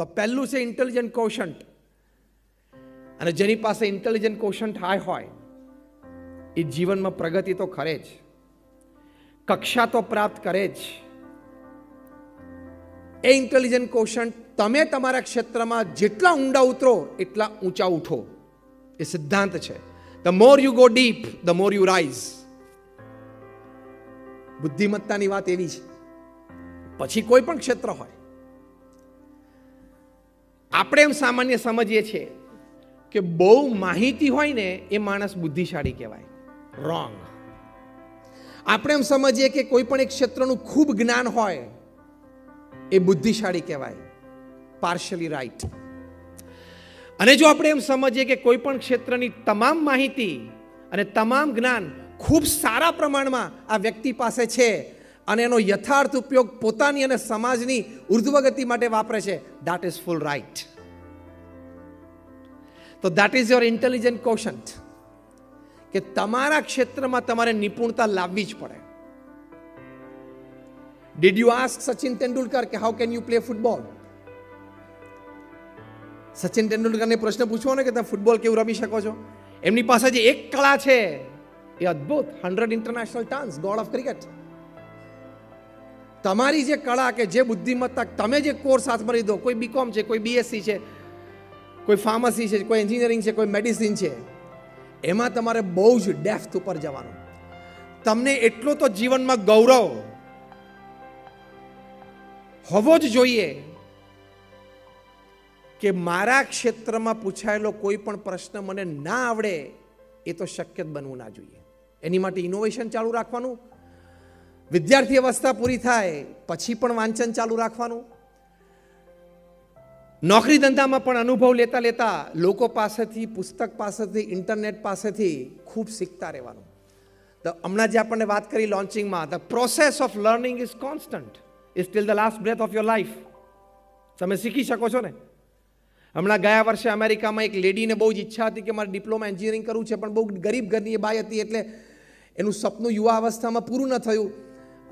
તો પહેલું છે ઇન્ટેલિજન્ટ કોશન્ટ અને જેની પાસે ઇન્ટેલિજન્ટ કોશન્ટ હાય હોય એ જીવનમાં પ્રગતિ તો ખરે જ કક્ષા તો પ્રાપ્ત કરે જ એ ઇન્ટેલિજન્ટ કોશન્ટ તમે તમારા ક્ષેત્રમાં જેટલા ઊંડા ઉતરો એટલા ઊંચા ઉઠો એ સિદ્ધાંત છે the more you go deep the more you rise બુદ્ધિમત્તાની વાત એવી છે પછી કોઈ પણ ક્ષેત્ર હોય આપણે એમ સામાન્ય સમજીએ છીએ કે બહુ માહિતી હોય ને એ માણસ બુદ્ધિશાળી કહેવાય. રોંગ આપણે એમ સમજીએ કે કોઈ પણ એક ક્ષેત્રનું ખૂબ જ્ઞાન હોય, એ બુદ્ધિશાળી કહેવાય. પાર્શલી રાઈટ અને જો આપણે એમ સમજીએ કે કોઈ પણ ક્ષેત્રની તમામ માહિતી અને તમામ જ્ઞાન ખૂબ સારા પ્રમાણમાં આ વ્યક્તિ પાસે છે અને એનો યથાર્થ ઉપયોગ પોતાની અને સમાજની ઉર્ધ્વગતિ માટે વાપરે છે. દેટ ઇઝ ફૂલ રાઈટ તો that is your intelligent quotient કે તમારા ક્ષેત્રમાં તમારે નિપુણતા લાવવી જ પડે. Did you ask Sachin Tendulkar કે how can you play football Sachin તેંડુલકરને પ્રશ્ન પૂછવો ને કે તમે ફૂટબોલ કેવું રમી શકો છો? એમની પાસે જે એક કળા છે, એ અદ્ભુત. Hundred international tons god of cricket તમારી જે કળા કે જે બુદ્ધિમત્તા તમે જે કોર્સ હાથમાં લીધો, કોઈ બીકોમ છે, કોઈ બીએસસી છે, કોઈ ફાર્મસી છે, કોઈ એન્જિનિયરિંગ છે, કોઈ મેડિસિન છે, એમાં તમારે બહુ જ ડેફ્થ ઉપર જવાનું. તમને એટલો તો જીવનમાં ગૌરવ હોવો જ જોઈએ કે મારા ક્ષેત્રમાં પૂછાયેલો કોઈ પણ પ્રશ્ન મને ના આવડે, એ તો શક્ય જ બનવું ના જોઈએ. એની માટે ઇનોવેશન ચાલુ રાખવાનું વિદ્યાર્થી અવસ્થા પૂરી થાય, પછી પણ વાંચન ચાલુ રાખવાનું. નોકરી ધંધામાં પણ અનુભવ લેતા લેતા લોકો પાસેથી, પુસ્તક પાસેથી, ઇન્ટરનેટ પાસેથી ખૂબ શીખતા રહેવાનું. તો હમણાં જે આપણને વાત કરી લોન્ચિંગમાં the process of learning is constant is till the last breath of your life તમે શીખી શકો છો ને? હમણાં ગયા વર્ષે અમેરિકામાં એક લેડીને બહુ જ ઈચ્છા હતી કે મારે ડિપ્લોમા એન્જિનિયરિંગ કરવું છે, પણ બહુ ગરીબ ઘરની એ બાઈ હતી એટલે એનું સપનું યુવા અવસ્થામાં પૂરું ન થયું.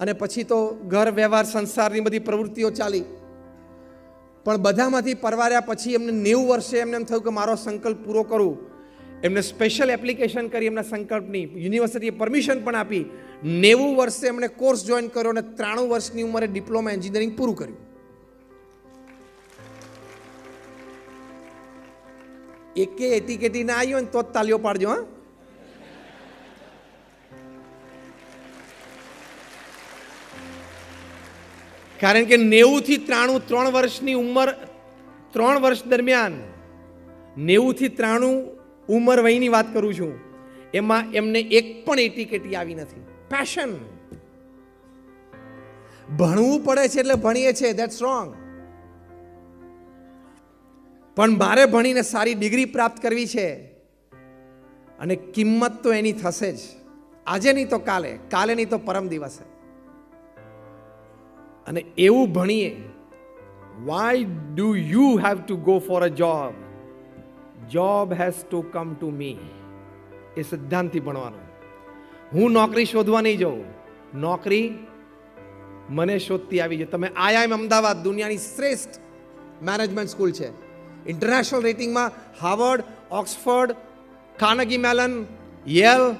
અને પછી તો ઘર, વ્યવહાર, સંસારની બધી પ્રવૃત્તિઓ ચાલી. પણ બધામાંથી પરવાર્યા પછી એમને નેવું વર્ષે એમને એમ થયું કે મારો સંકલ્પ પૂરો કરું. એમને સ્પેશિયલ એપ્લિકેશન કરી એમના સંકલ્પની યુનિવર્સિટીએ પરમિશન પણ આપી. નેવું વર્ષે એમણે કોર્સ જોઈન કર્યો અને ત્રાણું વર્ષની ઉંમરે ડિપ્લોમા એન્જિનિયરિંગ પૂરું કર્યું. એકે એટીકેટી ના આવ્યો ને તો જ તાલીઓ પાડજો, હા. કારણ કે નેવુંથી ત્રાણું ત્રણ વર્ષની ઉંમર, ત્રણ વર્ષ દરમિયાન નેવુંથી ત્રાણું ઉંમર વયની વાત કરું છું, એમાં એમને એક પણ એટીકેટી આવી નથી. પેશન ભણવું પડે છે એટલે ભણીએ છીએ દેટ્સ રોંગ પણ મારે ભણીને સારી ડિગ્રી પ્રાપ્ત કરવી છે અને કિંમત તો એની થશે જ. આજે નહીં તો કાલે કાલે નહીં તો પરમ દિવસે. અને એવું ભણીએ why do you have to go for a job job has to come to me એ સિદ્ધાંતથી ભણવાનું. હું નોકરી શોધવા નહીં જાઉં. નોકરી મને શોધતી આવી છે તમે આઈઆઈએમ અમદાવાદ દુનિયાની શ્રેષ્ઠ મેનેજમેન્ટ સ્કૂલ છે. International રેટિંગમાં Harvard Oxford Carnegie Mellon, Yale,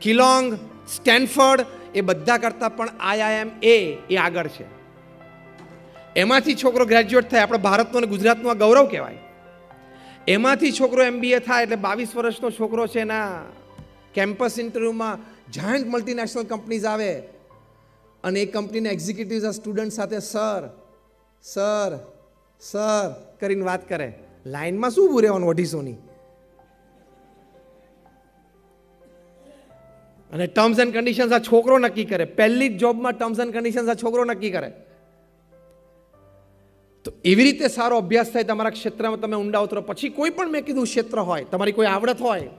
Kellogg, Stanford એ બધા કરતાં પણ આઈઆઈએમ એ આગળ છે. એમાંથી છોકરો ગ્રેજ્યુએટ થાય, આપણે ભારતનો અને ગુજરાતનું આ ગૌરવ કહેવાય. એમાંથી છોકરો એમબીએ થાય એટલે બાવીસ વર્ષનો છોકરો છે એના કેમ્પસ ઇન્ટરવ્યૂમાં જાયન્ટ મલ્ટીનેશનલ કંપનીઝ આવે. અને એ કંપનીના એક્ઝિક્યુટિવ્સ આ સ્ટુડન્ટ સાથે સર સર સર કરીને વાત કરે. લાઈનમાં શું ઊભું રહેવાનું અઢીસોની? અને ટર્મ્સ એન્ડ કન્ડિશન્સ આ છોકરો નક્કી કરે. પહેલી જ જોબમાં ટર્મ્સ એન્ડ કન્ડિશન્સ આ છોકરો નક્કી કરે. તો એવી રીતે સારો અભ્યાસ થાય તમારા ક્ષેત્રમાં તમે ઊંડા ઉતરો. પછી કોઈ પણ મેં કીધું ક્ષેત્ર હોય, તમારી કોઈ આવડત હોય.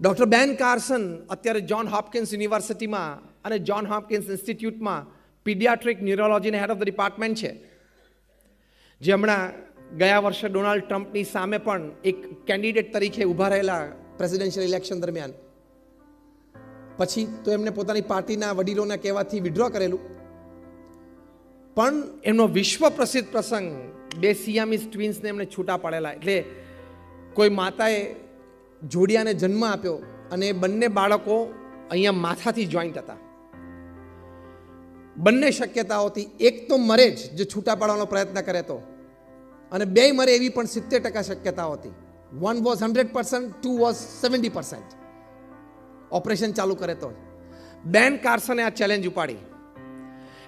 ડૉક્ટર બેન કાર્સન અત્યારે જ્હોન હોપકિન્સ યુનિવર્સિટીમાં અને જ્હોન હોપકિન્સ ઇન્સ્ટિટ્યૂટમાં પીડિયાટ્રિક ન્યુરોલોજીના હેડ ઓફ ધ ડિપાર્ટમેન્ટ છે. જે હમણાં ગયા વર્ષે ડોનાલ્ડ ટ્રમ્પની સામે પણ એક કેન્ડિડેટ તરીકે ઊભા રહેલા પ્રેસિડેન્શિયલ ઇલેક્શન દરમિયાન. પછી તો એમને પોતાની પાર્ટીના વડીલોના કહેવાથી વિડ્રો કરેલું. પણ એમનો વિશ્વ પ્રસિદ્ધ પ્રસંગ, બે સિયામીસ ટ્વિન્સને એમણે છૂટા પાડેલા. એટલે કોઈ માતાએ જોડિયાને જન્મ આપ્યો અને એ બંને બાળકો અહીંયા માથાથી જોઈન્ટ હતા. બંને શક્યતાઓથી એક તો મરે જ, જે છૂટા પાડવાનો પ્રયત્ન કરે તો. અને બે મરે એવી પણ સિત્તેર ટકા શક્યતાઓ હતી one was hundred percent two was seventy percent operation ચાલુ કરે તો બેન કાર્સને આ ચેલેન્જ ઉપાડી.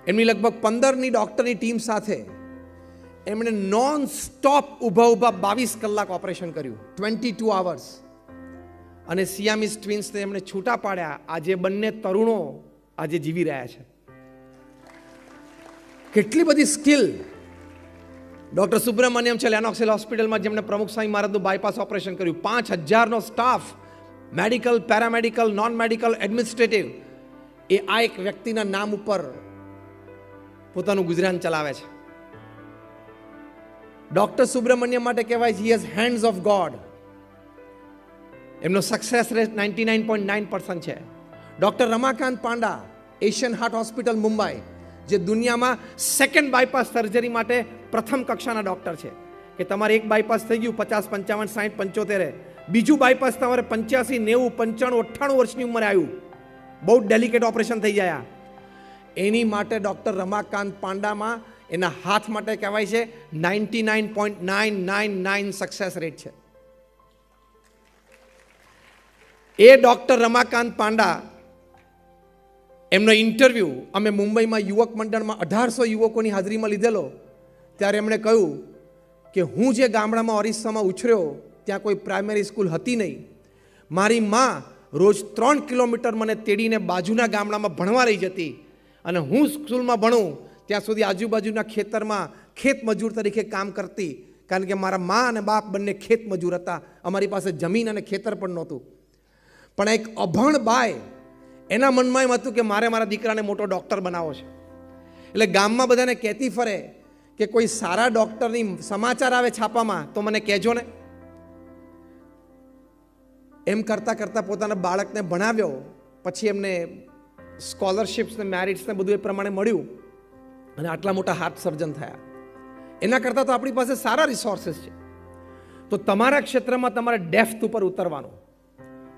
એમની લગભગ પંદરની ડૉક્ટરની ટીમ સાથે એમણે નોન સ્ટોપ ઊભા ઊભા બાવીસ કલાક ઓપરેશન કર્યું ટ્વેન્ટી ટુ આવર્સ અને સિયામીસ ટ્વિન્સને એમણે છૂટા પાડ્યા. આજે બંને તરુણો આજે જીવી રહ્યા છે. કેટલી બધી સ્કિલ. ડૉક્ટર સુબ્રમણ્યમ છે લેનોક્સેલ હોસ્પિટલમાં જેમણે પ્રમુખ સ્વામી મહારાજનું બાયપાસ ઓપરેશન કર્યું. પાંચ હજારનો staff, medical, paramedical non medical administrative. એ આ એક વ્યક્તિના નામ ઉપર પોતાનું ગુજરાન ચલાવે છે. ડૉક્ટર સુબ્રમણ્યમ માટે કહેવાય છે હેઝ હેન્ડ્સ ઓફ ગોડ એમનો success rate ninety nine point nine percent છે. Doctor Ramakant Panda Asian heart hospital Mumbai, જે દુનિયામાં સેકન્ડ બાયપાસ સર્જરી માટે પ્રથમ કક્ષાના ડૉક્ટર છે. કે તમારે એક બાયપાસ થઈ ગયું, પચાસ, પંચાવન સાઠ પંચોતેરે બીજું બાયપાસ તમારે પંચ્યાસી, નેવું, પંચાણું, અઠ્ઠાણું વર્ષની ઉંમરે આવ્યું. બહુ ડેલિકેટ ઓપરેશન થઈ ગયા. એની માટે ડૉક્ટર રમાકાંત પાંડામાં એના હાથ માટે કહેવાય છે ninety nine point nine nine nine success rate છે. એ ડૉક્ટર રમાકાંત પાંડા એમનો ઇન્ટરવ્યૂ અમે મુંબઈમાં યુવક મંડળમાં અઢારસો યુવકોની હાજરીમાં લીધેલો. ત્યારે એમણે કહ્યું કે હું જે ગામડામાં ઓરિસ્સામાં ઉછર્યો ત્યાં કોઈ પ્રાઇમરી સ્કૂલ હતી નહીં. મારી મા રોજ ત્રણ કિલોમીટર મને તેડીને બાજુના ગામડામાં ભણવા રહી જતી. અને હું સ્કૂલમાં ભણું, ત્યાં સુધી આજુબાજુના ખેતરમાં ખેત મજૂર તરીકે કામ કરતી. કારણ કે મારા મા અને બાપ બંને ખેત મજૂર હતા. અમારી પાસે જમીન અને ખેતર પણ નહોતું. પણ એક અભણ બાય એના મનમાં એમ હતું કે મારે મારા દીકરાને મોટો ડૉક્ટર બનાવવો છે. એટલે ગામમાં બધાને કહેતી ફરે કે કોઈ સારા ડૉક્ટરની સમાચાર આવે છાપામાં, તો મને કહેજો ને. એમ કરતાં કરતાં પોતાના બાળકને ભણાવ્યો, પછી એમને સ્કોલરશિપ્સ ને મેરિટ્સ ને બધું એ પ્રમાણે મળ્યું અને આટલા મોટા હાથ સર્જન થયા. એના કરતાં તો આપણી પાસે સારા રિસોર્સિસ છે. તો તમારા ક્ષેત્રમાં તમારે ડેફ્થ ઉપર ઉતરવાનું.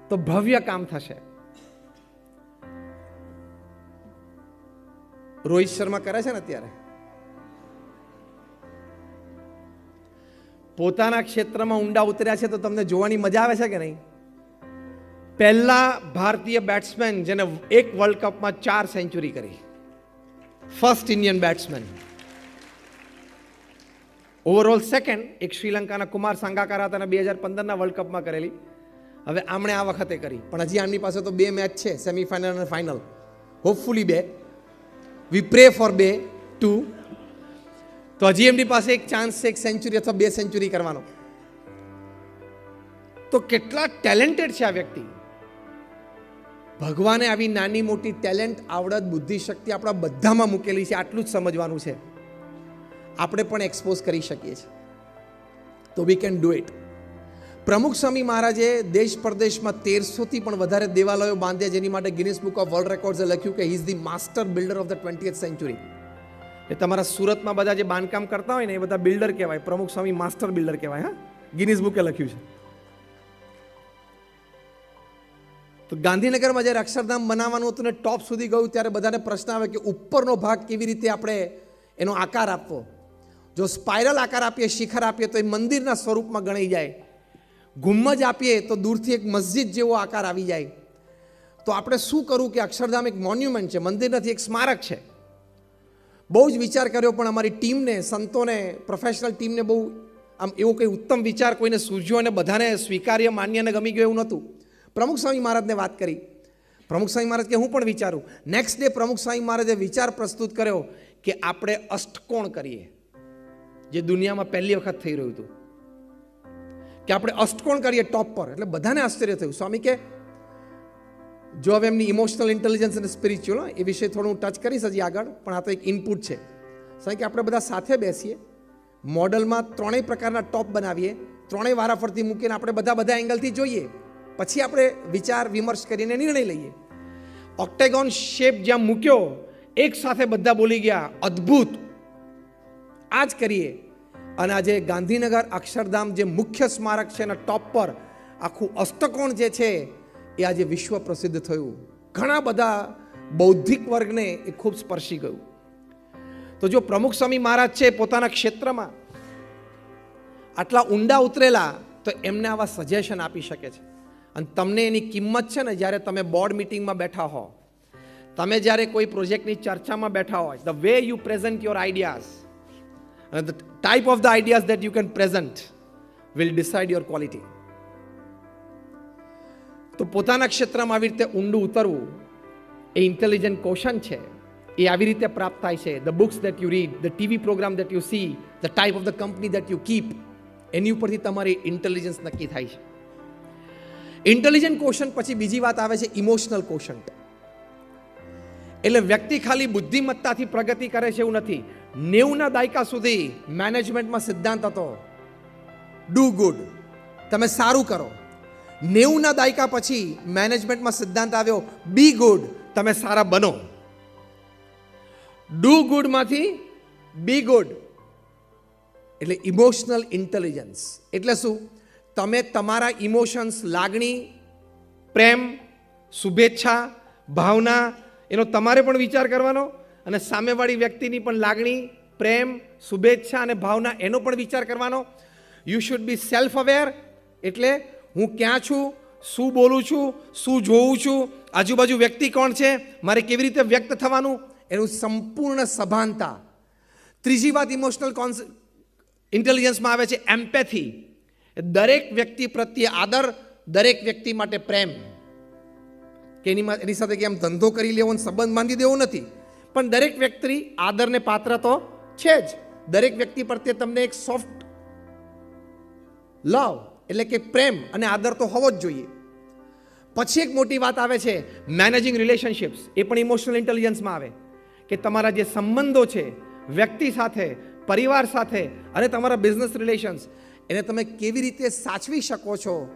તો ભવ્ય કામ થશે. રોહિત શર્મા કરે છે ને અત્યારે? પોતાના ક્ષેત્રમાં ઊંડા ઉતર્યા છે તો તમને જોવાની મજા આવે છે કે નહીં? પહેલા ભારતીય બેટ્સમેન જેને એક વર્લ્ડ કપમાં ચાર સેન્ચુરી કરી. First Indian batsman overall second એક શ્રીલંકાના કુમાર સાંગાકાર હતા બે હજાર પંદરના વર્લ્ડ કપમાં કરેલી. હવે આમણે આ વખતે કરી. પણ હજી આમની પાસે તો બે મેચ છે સેમિફાઇનલ અને ફાઇનલ હોપફુલી બે. વી પ્રે ફોર બે ટુ તો હજી એમની પાસે એક ચાન્સ છે, એક સેન્ચુરી અથવા બે સેન્ચુરી કરવાનો. તો કેટલા ટેલેન્ટેડ છે આ વ્યક્તિ. ભગવાને આવી નાની મોટી ટેલેન્ટ, આવડત બુદ્ધિ શક્તિ આપણા બધામાં મૂકેલી છે, આટલું જ સમજવાનું છે. આપણે પણ એક્સપોઝ કરી શકીએ છીએ. તો વી કેન ડુ ઇટ પ્રમુખ સ્વામી મહારાજે દેશ પ્રદેશમાં તેરસોથી પણ વધારે દેવાલયો બાંધ્યા, જેની માટે ગિનિસ બુક ઓફ વર્લ્ડ રેકોર્ડ્સે લખ્યું કે he is the master builder of the twenty century એ તમારા સુરતમાં બધા જે બાંધકામ કરતા હોય ને, એ બધા બિલ્ડર કહેવાય. પ્રમુખ સ્વામી માસ્ટર બિલ્ડર કહેવાય, હા? ગિનિસ બુકે લખ્યું છે. તો ગાંધીનગરમાં જ્યારે અક્ષરધામ બનાવવાનું હતું ને ટોપ સુધી ગયું, ત્યારે બધાને પ્રશ્ન આવે કે ઉપરનો ભાગ કેવી રીતે આપણે એનો આકાર આપવો? જો સ્પાઇરલ આકાર આપીએ, શિખર આપીએ, તો એ મંદિરના સ્વરૂપમાં ગણાઈ જાય. ગુમ્મજ આપીએ, તો દૂરથી એક મસ્જિદ જેવો આકાર આવી જાય. તો આપણે શું કરવું કે અક્ષરધામ એક મોન્યુમેન્ટ છે મંદિર નથી એક સ્મારક છે. બહુ જ વિચાર કર્યો, પણ અમારી ટીમને, સંતોને પ્રોફેશનલ ટીમને બહુ આમ એવો કંઈ ઉત્તમ વિચાર કોઈને સૂઝ્યો અને બધાને સ્વીકાર્ય, માન્ય અને ગમી ગયો એવું નહોતું. પ્રમુખ સ્વામી મહારાજને વાત કરી. પ્રમુખ સ્વામી મહારાજ કે હું પણ વિચારું. નેક્સ્ટ ડે પ્રમુખ સ્વામી મહારાજે વિચાર પ્રસ્તુત કર્યો કે આપણે અષ્ટકોણ કરીએ? જે દુનિયામાં પહેલી વખત થઈ રહ્યું હતું. કે આપણે અષ્ટકોણ કરીએ ટોપ પર? એટલે બધાને આશ્ચર્ય થયું. સ્વામી કે, જો હવે એમની ઇમોશનલ ઇન્ટેલિજન્સ અને સ્પિરિચ્યુઅલ એ વિશે થોડું હું ટચ કરીશ હજી આગળ, પણ આ તો એક ઇનપુટ છે. સ્વામી કે, આપણે બધા સાથે બેસીએ. મોડલમાં ત્રણેય પ્રકારના ટોપ બનાવીએ. ત્રણેય વારાફરતી મૂકીને આપણે બધા બધા એંગલથી જોઈએ. પછી આપણે વિચાર, વિમર્શ કરીને નિર્ણય લઈએ. ઓક્ટેગોન શેપ જ્યાં મૂક્યો, એક સાથે બધા બોલી ગયા, અદ્ભુત. આ જ કરીએ. અને આજે ગાંધીનગર અક્ષરધામ જે મુખ્ય સ્મારક છે એના ટોપ પર, આખું અષ્ટકોણ જે છે, એ આજે વિશ્વ પ્રસિદ્ધ થયું. ઘણા બધા બૌદ્ધિક વર્ગને એ ખૂબ સ્પર્શી ગયું. તો જો પ્રમુખ સ્વામી મહારાજ છે પોતાના ક્ષેત્રમાં, આટલા ઊંડા ઉતરેલા, તો એમને આવા સજેશન આપી શકે છે. અને તમને એની કિંમત છે ને જ્યારે તમે બોર્ડ મિટિંગમાં બેઠા હો, તમે જ્યારે કોઈ પ્રોજેક્ટની ચર્ચામાં બેઠા હોય the way you present your ideas the type of the ideas that you can present will decide your quality તો પોતાના ક્ષેત્રમાં આવી રીતે ઊંડું ઉતરવું એ ઇન્ટેલિજન્ટ કોશન છે. એ આવી રીતે પ્રાપ્ત થાય છે. The books that you read the TV programme that you see the type of the company that you keep એની ઉપરથી તમારી ઇન્ટેલિજન્સ નક્કી થાય છે. ઇન્ટેલિજન્ટ કોશન પછી બીજી વાત આવે છે ઇમોશનલ કોશન એટલે વ્યક્તિ ખાલી બુદ્ધિમત્તાથી પ્રગતિ કરે છે એવું નથી. નેવુંના દાયકા સુધી મેનેજમેન્ટમાં સિદ્ધાંત હતો. ડુ ગુડ તમે સારું કરો. નેવુંના દાયકા પછી મેનેજમેન્ટમાં સિદ્ધાંત આવ્યો બી ગુડ તમે સારા બનો. ડુ ગુડમાંથી બી ગુડ એટલે ઇમોશનલ ઇન્ટેલિજન્સ એટલે શું? તમે તમારા ઇમોશન્સ લાગણી, પ્રેમ, શુભેચ્છા, ભાવના, એનો તમારે પણ વિચાર કરવાનો અને સામેવાળી વ્યક્તિની પણ લાગણી, પ્રેમ, શુભેચ્છા અને ભાવના એનો પણ વિચાર કરવાનો. You should be self aware એટલે હું ક્યાં છું, શું બોલું છું, શું જોઉં છું, આજુબાજુ વ્યક્તિ કોણ છે, મારે કેવી રીતે વ્યક્ત થવાનું, એનું સંપૂર્ણ સભાનતા. ત્રીજી વાત ઇમોશનલ કોન્સ ઇન્ટેલિજન્સમાં આવે છે એમ્પેથી દરેક વ્યક્તિ પ્રત્યે આદર, દરેક વ્યક્તિ માટે પ્રેમ. કે એની એની સાથે કે આમ ધંધો કરી લેવો સંબંધ બાંધી દેવો નથી. પણ દરેક વ્યક્તિ આદરને પાત્ર તો છે જ. દરેક વ્યક્તિ પ્રત્યે તમને એક સોફ્ટ લવ એટલે કે પ્રેમ અને આદર તો હોવો જ જોઈએ. પછી એક મોટી વાત આવે છે મેનેજિંગ રિલેશનશિપ્સ એ પણ ઇમોશનલ ઇન્ટેલિજન્સમાં આવે. કે તમારા જે સંબંધો છે, વ્યક્તિ સાથે, પરિવાર સાથે અને તમારા બિઝનેસ રિલેશન્સ એને તમે કેવી રીતે સાચવી શકો છો?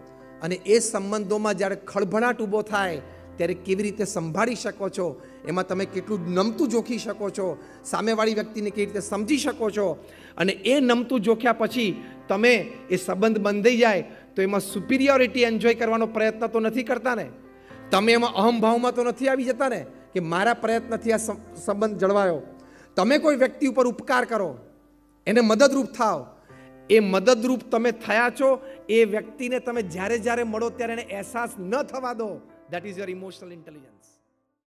અને એ સંબંધોમાં જ્યારે ખળભળાટ ઊભો થાય, ત્યારે કેવી રીતે સંભાળી શકો છો? એમાં તમે કેટલું નમતું જોખી શકો છો? સામેવાળી વ્યક્તિને કેવી રીતે સમજી શકો છો? અને એ નમતું જોખ્યા પછી તમે એ સંબંધ બંધાઈ જાય, તો એમાં સુપિરિયોરિટી એન્જોય કરવાનો પ્રયત્ન તો નથી કરતા ને? તમે એમાં અહમભાવમાં તો નથી આવી જતા ને? કે મારા પ્રયત્નથી આ સંબંધ જળવાયો? તમે કોઈ વ્યક્તિ ઉપર ઉપકાર કરો, એને મદદરૂપ થાવ એ મદદરૂપ તમે થયા છો, એ વ્યક્તિને તમે જ્યારે જ્યારે મળો ત્યારે એને અહેસાસ ન થવા દો. That is your emotional intelligence